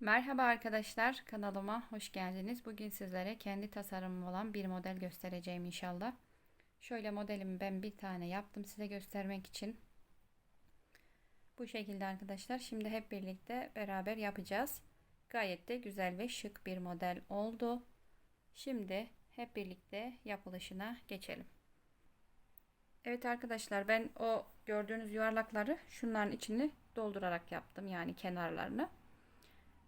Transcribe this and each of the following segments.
Merhaba arkadaşlar, kanalıma hoş geldiniz. Bugün sizlere kendi tasarımım olan bir model göstereceğim inşallah. Şöyle modelimi ben bir tane yaptım size göstermek için. Bu şekilde arkadaşlar. Şimdi hep birlikte beraber yapacağız. Gayet de güzel ve şık bir model oldu. Şimdi hep birlikte yapılışına geçelim. Evet arkadaşlar ben o gördüğünüz yuvarlakları şunların içini doldurarak yaptım. Yani kenarlarını.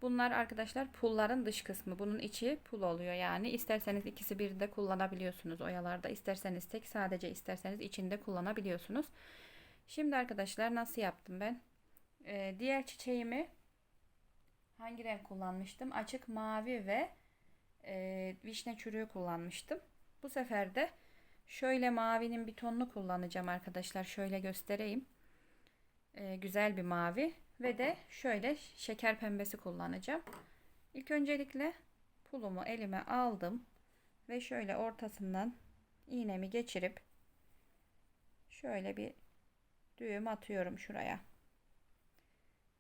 Bunlar arkadaşlar pulların dış kısmı. Bunun içi pul oluyor yani. isterseniz ikisi bir de kullanabiliyorsunuz oyalarda. isterseniz tek sadece isterseniz içinde kullanabiliyorsunuz. Şimdi arkadaşlar nasıl yaptım ben? Ee, diğer çiçeğimi hangi renk kullanmıştım? Açık mavi ve e, vişne çürüğü kullanmıştım. Bu sefer de şöyle mavinin bir tonunu kullanacağım arkadaşlar. Şöyle göstereyim. Ee, güzel bir mavi ve de şöyle şeker pembesi kullanacağım. İlk öncelikle pulumu elime aldım ve şöyle ortasından iğnemi geçirip şöyle bir düğüm atıyorum şuraya.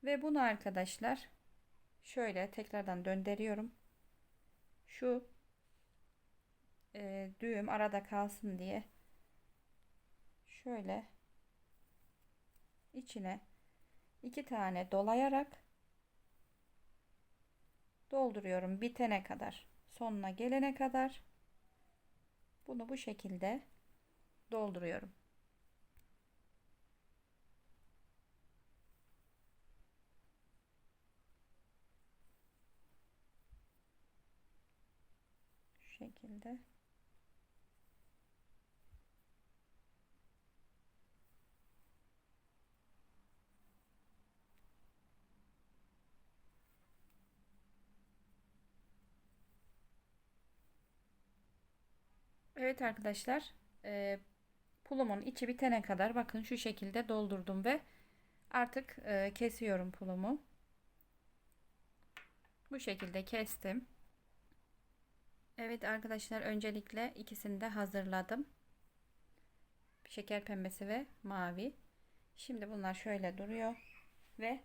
Ve bunu arkadaşlar şöyle tekrardan döndürüyorum. Şu e, düğüm arada kalsın diye şöyle içine iki tane dolayarak dolduruyorum bitene kadar sonuna gelene kadar bunu bu şekilde dolduruyorum. Şu şekilde Evet arkadaşlar e, pulumun içi bitene kadar bakın şu şekilde doldurdum ve artık e, kesiyorum pulumu. Bu şekilde kestim. Evet arkadaşlar öncelikle ikisini de hazırladım. Şeker pembesi ve mavi. Şimdi bunlar şöyle duruyor ve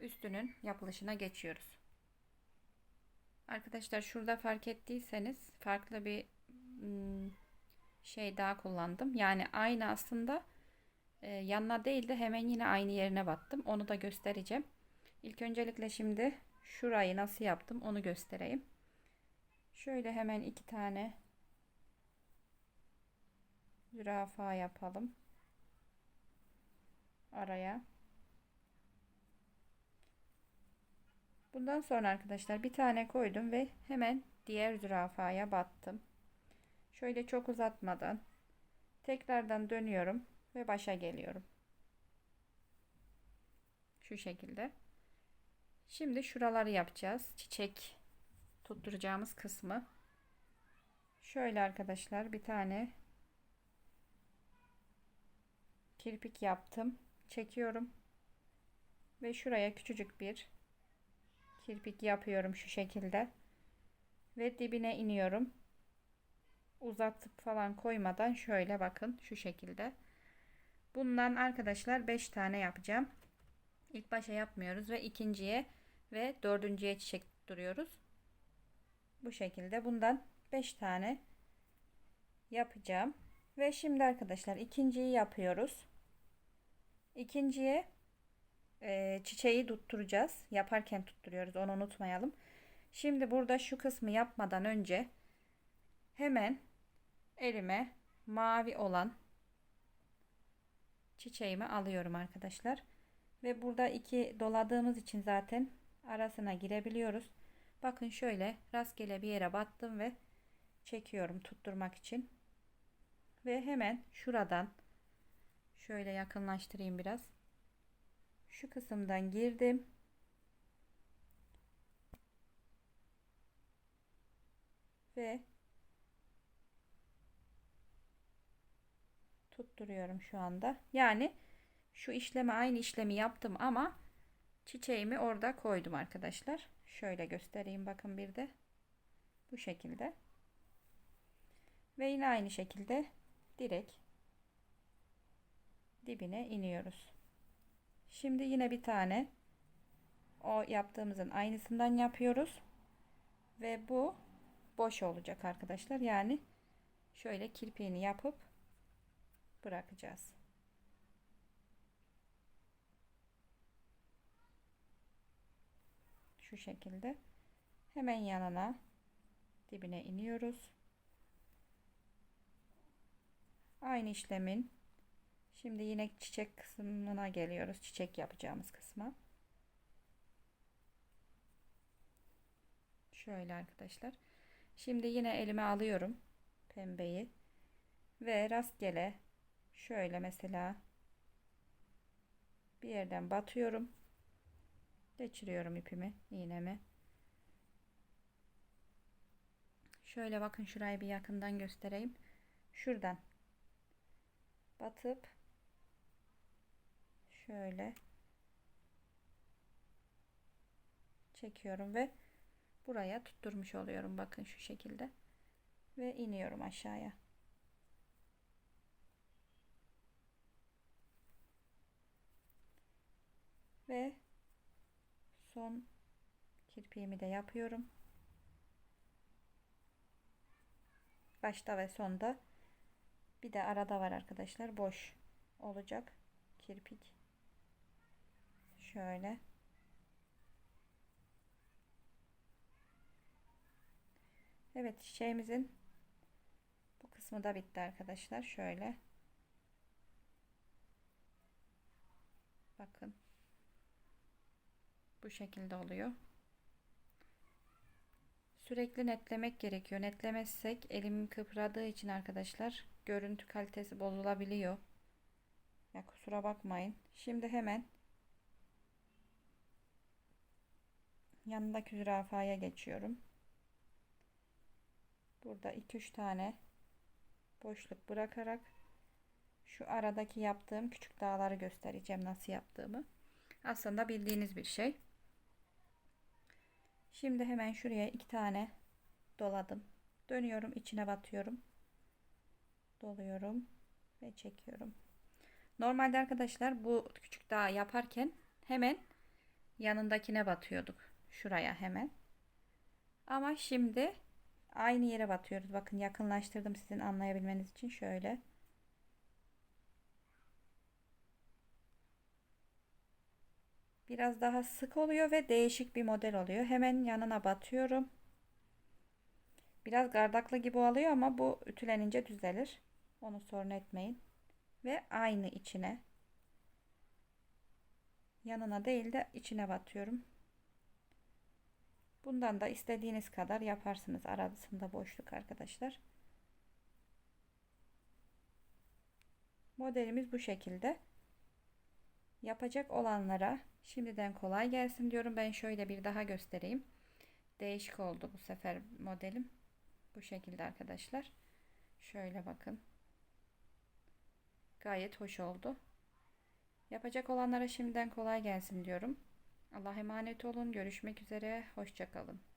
üstünün yapılışına geçiyoruz. Arkadaşlar şurada fark ettiyseniz farklı bir şey daha kullandım. Yani aynı aslında yanına değil de hemen yine aynı yerine battım. Onu da göstereceğim. İlk öncelikle şimdi şurayı nasıl yaptım onu göstereyim. Şöyle hemen iki tane zürafa yapalım. Araya. Bundan sonra arkadaşlar bir tane koydum ve hemen diğer zürafaya battım. Şöyle çok uzatmadan tekrardan dönüyorum ve başa geliyorum. Şu şekilde. Şimdi şuraları yapacağız. Çiçek tutturacağımız kısmı. Şöyle arkadaşlar bir tane kirpik yaptım. Çekiyorum. Ve şuraya küçücük bir kirpik yapıyorum şu şekilde. Ve dibine iniyorum uzatıp falan koymadan şöyle bakın şu şekilde. Bundan arkadaşlar 5 tane yapacağım. İlk başa yapmıyoruz ve ikinciye ve dördüncüye çiçek duruyoruz. Bu şekilde bundan 5 tane yapacağım. Ve şimdi arkadaşlar ikinciyi yapıyoruz. İkinciye e, çiçeği tutturacağız. Yaparken tutturuyoruz onu unutmayalım. Şimdi burada şu kısmı yapmadan önce hemen elime mavi olan çiçeğimi alıyorum arkadaşlar. Ve burada iki doladığımız için zaten arasına girebiliyoruz. Bakın şöyle rastgele bir yere battım ve çekiyorum tutturmak için. Ve hemen şuradan şöyle yakınlaştırayım biraz. Şu kısımdan girdim. Ve tutturuyorum şu anda. Yani şu işlemi aynı işlemi yaptım ama çiçeğimi orada koydum arkadaşlar. Şöyle göstereyim bakın bir de. Bu şekilde. Ve yine aynı şekilde direkt dibine iniyoruz. Şimdi yine bir tane o yaptığımızın aynısından yapıyoruz. Ve bu boş olacak arkadaşlar. Yani şöyle kirpiğini yapıp bırakacağız. Şu şekilde. Hemen yanına dibine iniyoruz. Aynı işlemin şimdi yine çiçek kısmına geliyoruz. Çiçek yapacağımız kısma. Şöyle arkadaşlar. Şimdi yine elime alıyorum pembeyi ve rastgele şöyle mesela bir yerden batıyorum. Geçiriyorum ipimi, iğnemi. Şöyle bakın şurayı bir yakından göstereyim. Şuradan batıp şöyle çekiyorum ve buraya tutturmuş oluyorum bakın şu şekilde ve iniyorum aşağıya ve son kirpiğimi de yapıyorum. Başta ve sonda. Bir de arada var arkadaşlar. Boş olacak kirpik. Şöyle. Evet çiçeğimizin bu kısmı da bitti arkadaşlar. Şöyle. Bakın bu şekilde oluyor. Sürekli netlemek gerekiyor. Netlemezsek elim kıpradığı için arkadaşlar görüntü kalitesi bozulabiliyor. Ya kusura bakmayın. Şimdi hemen yanındaki zürafaya geçiyorum. Burada 2-3 tane boşluk bırakarak şu aradaki yaptığım küçük dağları göstereceğim nasıl yaptığımı. Aslında bildiğiniz bir şey şimdi hemen şuraya iki tane doladım. Dönüyorum içine batıyorum. Doluyorum ve çekiyorum. Normalde arkadaşlar bu küçük dağ yaparken hemen yanındakine batıyorduk. Şuraya hemen. Ama şimdi aynı yere batıyoruz. Bakın yakınlaştırdım sizin anlayabilmeniz için. Şöyle. Biraz daha sık oluyor ve değişik bir model oluyor. Hemen yanına batıyorum. Biraz gardaklı gibi oluyor ama bu ütülenince düzelir. Onu sorun etmeyin. Ve aynı içine yanına değil de içine batıyorum. Bundan da istediğiniz kadar yaparsınız. Arasında boşluk arkadaşlar. Modelimiz bu şekilde. Yapacak olanlara şimdiden kolay gelsin diyorum. Ben şöyle bir daha göstereyim. Değişik oldu bu sefer modelim. Bu şekilde arkadaşlar. Şöyle bakın. Gayet hoş oldu. Yapacak olanlara şimdiden kolay gelsin diyorum. Allah'a emanet olun. Görüşmek üzere. Hoşçakalın.